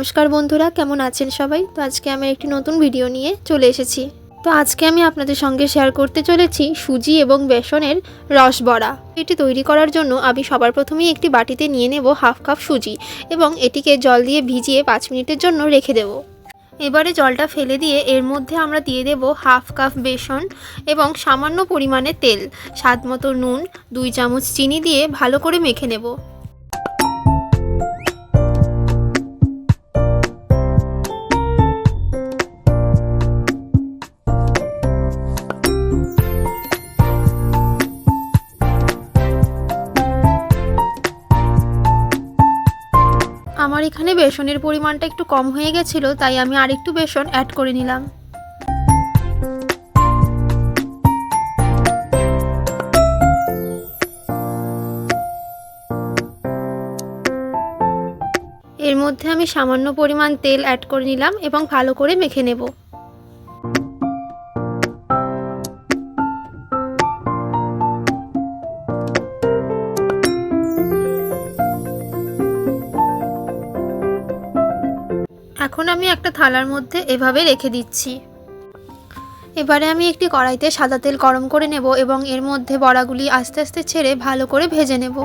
নমস্কার বন্ধুরা, কেমন আছেন সবাই? তো আজকে আমি একটি নতুন ভিডিও নিয়ে চলে এসেছি। তো আজকে আমি আপনাদের সঙ্গে শেয়ার করতে চলেছি সুজি এবং বেসনের রস বড়া। এটি তৈরি করার জন্য আমি সবার প্রথমেই একটি বাটিতে নিয়ে নেব হাফ কাপ সুজি এবং এটিকে জল দিয়ে ভিজিয়ে পাঁচ মিনিটের জন্য রেখে দেব। এবারে জলটা ফেলে দিয়ে এর মধ্যে আমরা দিয়ে দেব হাফ কাপ বেসন এবং সামান্য পরিমাণে তেল। স্বাদ মতো নুন, দুই চামচ চিনি দিয়ে ভালো করে মেখে নেব। আমার এখানে বেসনের পরিমাণটা একটু কম হয়ে গেছিল, তাই আমি আরেকটু বেসন অ্যাড করে নিলাম। এর মধ্যে আমি সামান্য পরিমাণ তেল অ্যাড করে নিলাম এবং ভালো করে মেখে নেব। এখন আমি একটা থালার মধ্যে এভাবে রেখে দিচ্ছি। এবারে আমি একটি কড়াইতে সাদা তেল গরম করে নেব এবং এর মধ্যে বড়াগুলি আস্তে আস্তে ছেড়ে ভালো করে ভেজে নেব।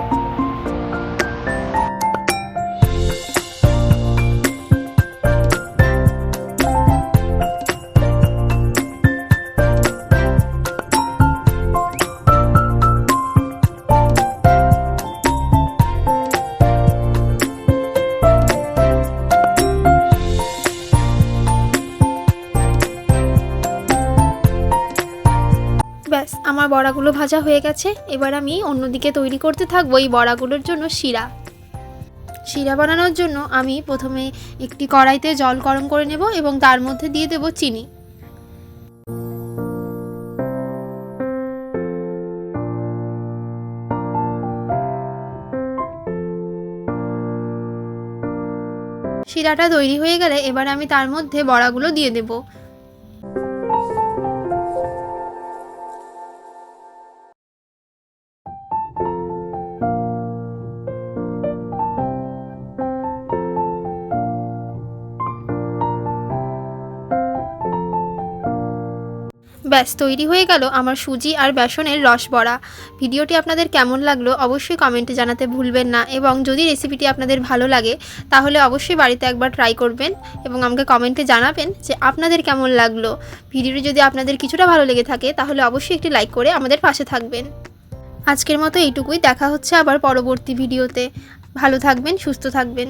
ব্যাস, আমার বড়াগুলো ভাজা হয়ে গেছে। এবার আমি অন্যদিকে তৈরি করতে থাকব এই বড়াগুলোর জন্য শিরা। শিরা বানানোর জন্য আমি প্রথমে একটি কড়াইতে জল গরম করে নেব এবং তার মধ্যে দিয়ে দেব চিনি। শিরাটা তৈরি হয়ে গেলে এবার আমি তার মধ্যে বড়াগুলো দিয়ে দেবো। ব্যাস, তৈরি হয়ে গেল আমার সুজি আর বেসনের রস বড়া। ভিডিওটি আপনাদের কেমন লাগল অবশ্যই কমেন্টে জানাতে ভুলবেন না এবং যদি রেসিপিটি আপনাদের ভালো লাগে, তাহলে অবশ্যই বাড়িতে একবার ট্রাই করবেন এবং আমাকে কমেন্টে জানাবেন যে আপনাদের কেমন লাগল। ভিডিওটি যদি আপনাদের কিছুটা ভালো লেগে থাকে, তাহলে অবশ্যই একটি লাইক করে আমাদের পাশে থাকবেন। আজকের মতো এইটুকুই, দেখা হচ্ছে আবার পরবর্তী ভিডিওতে। ভালো থাকবেন, সুস্থ থাকবেন।